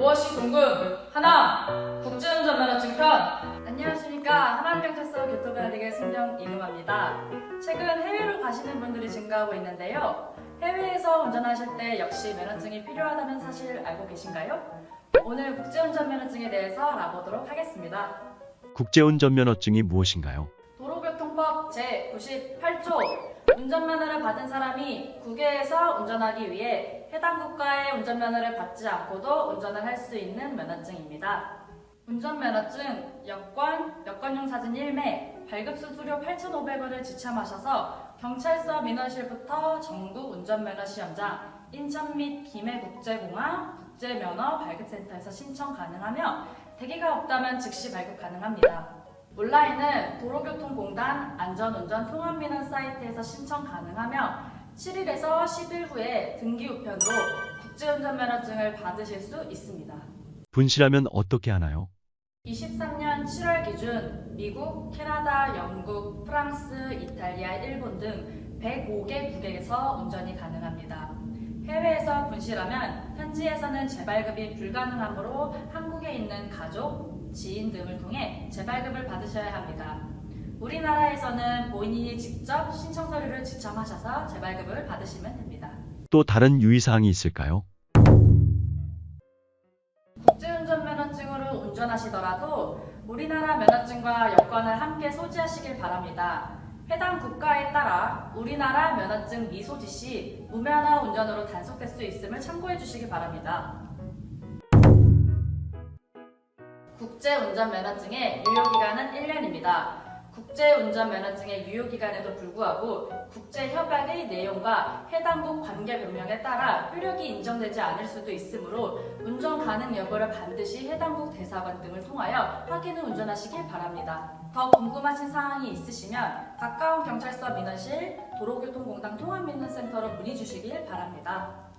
무엇이 궁금? 하나, 국제운전 면허증 편. 안녕하십니까 하남경찰서 교통관리계 승정 이금합니다. 최근 해외로 가시는 분들이 증가하고 있는데요. 해외에서 운전하실 때 역시 면허증이 필요하다는 사실 알고 계신가요? 오늘 국제운전 면허증에 대해서 알아보도록 하겠습니다. 국제운전 면허증이 무엇인가요? 도로교통법 제98조 운전면허를 받은 사람이 국외에서 운전하기 위해 해당 국가의 운전면허를 받지 않고도 운전을 할 수 있는 면허증입니다. 운전면허증, 여권, 여권용 사진 1매, 발급 수수료 8,500원을 지참하셔서 경찰서 민원실부터 전국 운전면허 시험장, 인천 및 김해 국제공항 국제면허 발급센터에서 신청 가능하며 대기가 없다면 즉시 발급 가능합니다. 온라인은 도로교통공단 안전운전 통합민원 사이트에서 신청 가능하며 7일에서 10일 후에 등기 우편으로 국제운전면허증을 받으실 수 있습니다. 분실하면 어떻게 하나요? 23년 7월 기준 미국, 캐나다, 영국, 프랑스, 이탈리아, 일본 등 105개 국에서 운전이 가능합니다. 분실하면 현지에서는 재발급이 불가능하므로 한국에 있는 가족, 지인 등을 통해 재발급을 받으셔야 합니다. 우리나라에서는 본인이 직접 신청 서류를 지참하셔서 재발급을 받으시면 됩니다. 또 다른 유의사항이 있을까요? 국제운전 면허증으로 운전하시더라도 우리나라 면허증과 여권을 함께 소지하시길 바랍니다. 해당 국가에 따라 우리나라 면허증 미소지 시 무면허 운전으로 단속될 수 있음을 참고해 주시기 바랍니다. 국제운전면허증의 유효기간은 1년입니다. 국제운전 면허증의 유효기간에도 불구하고 국제협약의 내용과 해당국 관계 변명에 따라 효력이 인정되지 않을 수도 있으므로 운전 가능 여부를 반드시 해당국 대사관 등을 통하여 확인 후 운전하시길 바랍니다. 더 궁금하신 사항이 있으시면 가까운 경찰서 민원실, 도로교통공단 통합민원센터로 문의 주시길 바랍니다.